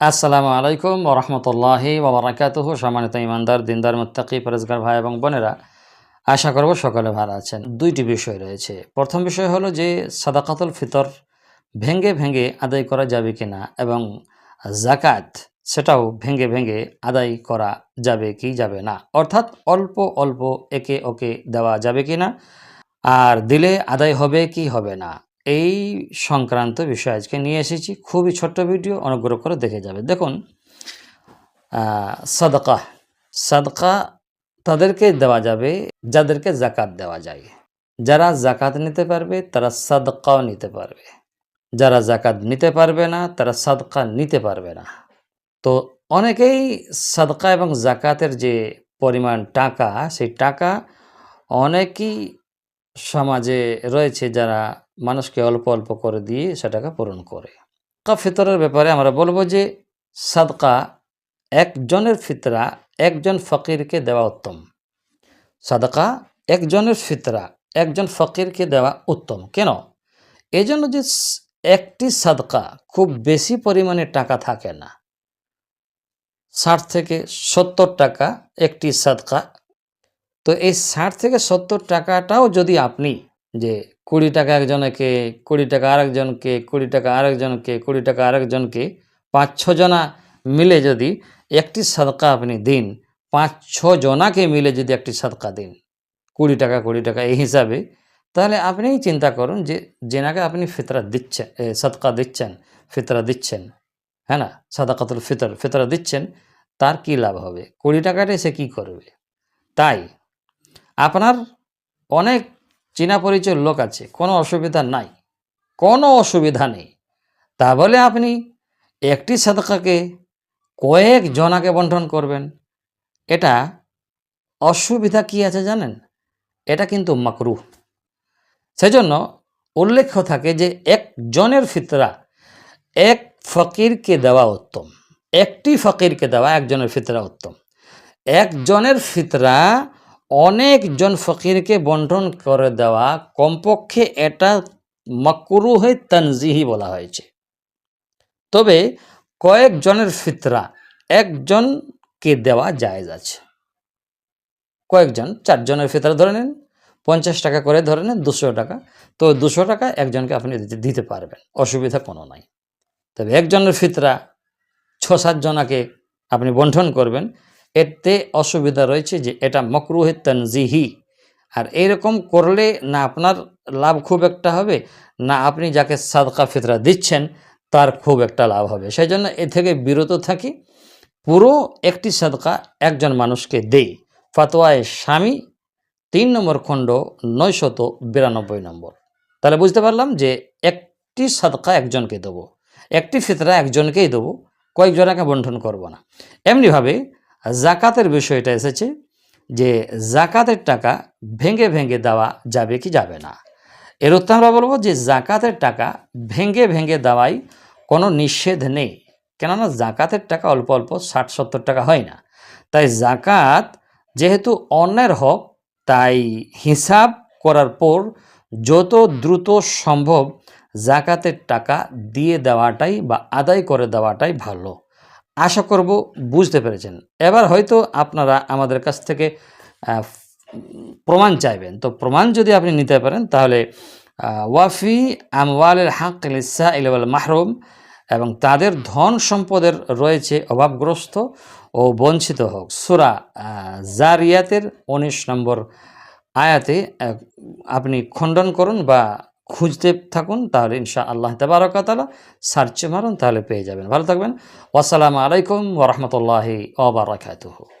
আসসালামু আলাইকুম ওরহমতুল্লাহি ওবরাকাতুহ সম্মানিত ইমানদার দিনদার, মুত্তাকি, পরেজগার ভাই এবং বোনেরা, আশা করব সকলে ভালো আছেন। দুইটি বিষয় রয়েছে। প্রথম বিষয় হলো যে সাদাকাতুল ফিতর ভেঙ্গে ভেঙ্গে আদায় করা যাবে কিনা এবং জাকাত সেটাও ভেঙ্গে ভেঙ্গে আদায় করা যাবে কি যাবে না? অর্থাৎ অল্প অল্প একে ওকে দেওয়া যাবে কি না আর দিলে আদায় হবে কি হবে না? এই সংক্রান্ত বিষয় আজকে নিয়ে এসেছি। খুবই ছোট্ট ভিডিও, অনুগ্রহ করে দেখে যাবে। দেখুন সাদকা। সাদকা তাদেরকে দেওয়া যাবে, যাদেরকে জাকাত দেওয়া যায়। যারা জাকাত নিতে পারবে, তারা সাদকাও নিতে পারবে। যারা জাকাত নিতে পারবে না, তারা সাদকা নিতে পারবে না। তো অনেকেই সাদকা এবং জাকাতের যে পরিমাণ টাকা, সেই টাকা অনেকই সমাজে রয়েছে যারা মানুষকে অল্প অল্প করে দিয়ে সেটাকে পূরণ করে। কা ফিতরের ব্যাপারে আমরা বলব যে সাদকা একজনের ফিতরা একজন ফকিরকে দেওয়া উত্তম। সাদকা একজনের ফিতরা একজন ফকিরকে দেওয়া উত্তম। কেন? এই জন্য যে একটি সাদকা খুব বেশি পরিমাণে টাকা থাকে না। ষাট থেকে সত্তর টাকা একটি সাদকা তো এই ষাট থেকে সত্তর টাকাটাও যদি আপনি যে কুড়ি টাকা একজনকে, কুড়ি টাকা আরেকজনকে, কুড়ি টাকা আরেকজনকে, কুড়ি টাকা আরেকজনকে পাঁচ ছ জনা মিলে যদি একটি সাদকা আপনি দিন, পাঁচ ছ জনাকে মিলে যদি একটি সাদকা দিন, কুড়ি টাকা কুড়ি টাকা এই হিসাবে, তাহলে আপনিই চিন্তা করুন যে যেনাকে আপনি ফিতরা দিচ্ছেন সাদকা দিচ্ছেন, ফিতরা দিচ্ছেন হ্যাঁ না? সাদাকাতুল ফিতর, ফিতরা দিচ্ছেন, তার কি লাভ হবে? কুড়ি টাকাটা সে কী করবে? তাই আপনার অনেক চীনা পরিচয়ের লোক আছে, কোনো অসুবিধা নাই। কোনো অসুবিধা নেই। তা বলে আপনি একটি সাদকাকে কয়েক জনাকে বন্টন করবেন। এটা অসুবিধা কি আছে জানেন? এটা কিন্তু মাকরু সেজন্য উল্লেখ্য থাকে যে একজনের ফিতরা এক ফকিরকে দেওয়া উত্তম। একটি ফকিরকে দেওয়া একজনের ফিতরা উত্তম। একজনের ফিতরা অনেকজন ফকিরকে বন্টন করে দেওয়া কমপক্ষে এটা মাকরু হয়ে তানজিহি বলা হয়েছে। তবে কয়েকজনের ফিতরা একজনকে দেওয়া জায়েজ আছে। কয়েকজন চারজনের ফিতরা ধরে নেন, পঞ্চাশ টাকা করে ধরে নেন, দুশো টাকা। তো দুশো টাকা একজনকে আপনি দিতে পারবেন, অসুবিধা কোনো নাই। তবে একজনের ফিতরা ছ সাত জনাকে আপনি বন্টন করবেন এতে অসুবিধা রয়েছে যে এটা মকরুহে তনজিহি। আর এরকম করলে না আপনার লাভ খুব একটা হবে, না আপনি যাকে সাদকা ফিতরা দিচ্ছেন তার খুব একটা লাভ হবে। সেই জন্য এ থেকে বিরত থাকি, পুরো একটি সাদকা একজন মানুষকে দেই। ফাতোয়ায় স্বামী, তিন নম্বর খণ্ড, নয়শত বিরানব্বই নম্বর। তাহলে বুঝতে পারলাম যে একটি সাদকা একজনকে দেবো, একটি ফিতরা একজনকেই দেবো, কয়েকজনকে বন্টন করব না। এমনিভাবে জাকাতের বিষয়টা এসেছে যে জাকাতের টাকা ভেঙে ভেঙে দেওয়া যাবে কি যাবে না। এর উত্তর আমরা বলব যে জাকাতের টাকা ভেঙে ভেঙে দেওয়াই কোনো নিষেধ নেই। কেননা জাকাতের টাকা অল্প অল্প ষাট সত্তর টাকা হয় না। তাই জাকাত যেহেতু অন্যের হক, তাই হিসাব করার পর যত দ্রুত সম্ভব জাকাতের টাকা দিয়ে দেওয়াটাই বা আদায় করে দেওয়াটাই ভালো। আশা করব বুঝতে পেরেছেন। এবার হয়তো আপনারা আমাদের কাছ থেকে প্রমাণ চাইবেন। তো প্রমাণ যদি আপনি নিতে পারেন, তাহলে ওয়াফি আমওয়ালের হাক লিসা ইলওয়াল মাহরুম এবং তাদের ধন সম্পদের রয়েছে অভাবগ্রস্ত ও বঞ্চিত হোক। সুরা জারিয়াতের উনিশ নম্বর আয়াতে আপনি খণ্ডন করুন বা খুঁজতে থাকুন, তাহলে ইনশা আল্লাহ তাবারকাতালা সার্চে মারুন, তাহলে পেয়ে যাবেন। ভালো থাকবেন। ওয়াসালামু আলাইকুম ওরহমতুল্লাহি ওবরাকাতুহু